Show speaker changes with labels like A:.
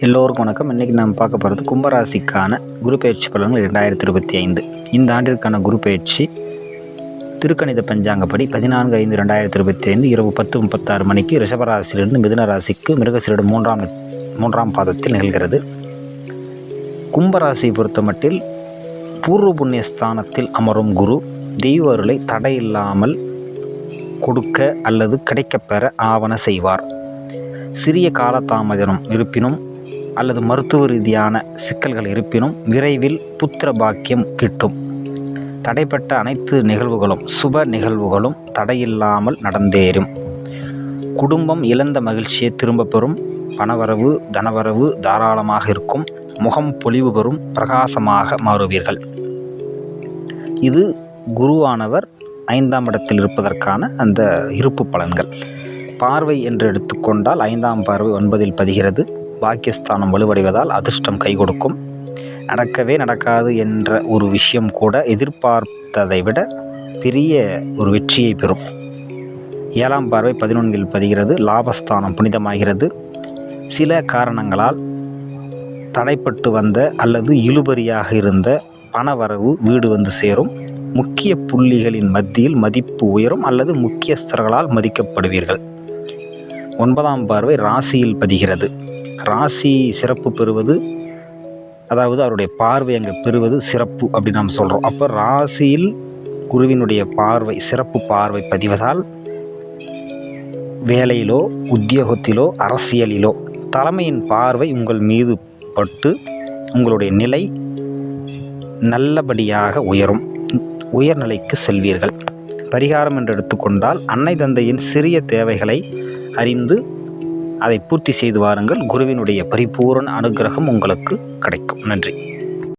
A: எல்லோருக்கும் வணக்கம். இன்றைக்கி நாம் பார்க்க போகிறது கும்பராசிக்கான குரு பயிற்சி பலன்கள் இரண்டாயிரத்தி இருபத்தி ஐந்து. இந்த ஆண்டிற்கான குரு பயிற்சி திருக்கணித பஞ்சாங்கப்படி பதினான்கு ஐந்து ரெண்டாயிரத்தி இருபத்தி ஐந்து இரவு பத்து முப்பத்தாறு மணிக்கு ரிஷபராசியிலிருந்து மிதுன ராசிக்கு மிருகசீரிடம் மூன்றாம் மூன்றாம் பாதத்தில் நிகழ்கிறது. கும்பராசியை பொறுத்தமட்டில் பூர்வ புண்ணிய ஸ்தானத்தில் அமரும் குரு தெய்வ அருளை தடையில்லாமல் கொடுக்க அல்லது கிடைக்கப்பெற ஆவண செய்வார். சிறிய காலதாமதம் இருப்பினும் அல்லது மருத்துவ ரீதியான சிக்கல்கள் இருப்பினும் விரைவில் புத்திர பாக்கியம் கிட்டும். தடைப்பட்ட அனைத்து நிகழ்வுகளும் சுப நிகழ்வுகளும் தடையில்லாமல் நடந்தேறும். குடும்பம் இழந்த மகிழ்ச்சியை திரும்ப பெறும். பணவரவு தனவரவு தாராளமாக இருக்கும். முகம் பொலிவு பெறும். பிரகாசமாக மாறுவீர்கள். இது குருவானவர் ஐந்தாம் இடத்தில் இருப்பதற்கான அந்த இருப்பு பலன்கள். பார்வை என்று எடுத்துக்கொண்டால் ஐந்தாம் பார்வை ஒன்பதில் பதிகிறது. பாக்கியஸ்தானம் வலுவடைவதால் அதிர்ஷ்டம் கை கொடுக்கும் நடக்கவே நடக்காது என்ற ஒரு விஷயம் கூட எதிர்பார்த்ததை விட பெரிய ஒரு வெற்றியை பெறும். ஏழாம் பார்வை பதினொன்றில் பதிகிறது. லாபஸ்தானம் புனிதமாகிறது. சில காரணங்களால் தடைப்பட்டு வந்த அல்லது இழுபறியாக இருந்த பணவரவு வீடு வந்து சேரும். முக்கிய புள்ளிகளின் மத்தியில் மதிப்பு உயரும் அல்லது முக்கியஸ்தர்களால் மதிக்கப்படுவீர்கள். ஒன்பதாம் பார்வை ராசியில் பதிகிறது. ராசி சிறப்பு பெறுவது அதாவது அவருடைய பார்வை அங்கே பெறுவது சிறப்பு அப்படின்னு நாம் சொல்கிறோம் அப்போ ராசியில் குருவினுடைய பார்வை சிறப்பு பார்வை பதிவதால் வேலையிலோ உத்தியோகத்திலோ அரசியலிலோ தலைமையின் பார்வை உங்கள் மீது பட்டு உங்களுடைய நிலை நல்லபடியாக உயரும். உயர்நிலைக்கு செல்வீர்கள். பரிகாரம் என்று எடுத்துக்கொண்டால் அன்னை தந்தையின் சிறிய தேவைகளை அறிந்து அதை பூர்த்தி செய்து வாருங்கள். குருவினுடைய பரிபூரண அனுகிரகம் உங்களுக்கு கிடைக்கும். நன்றி.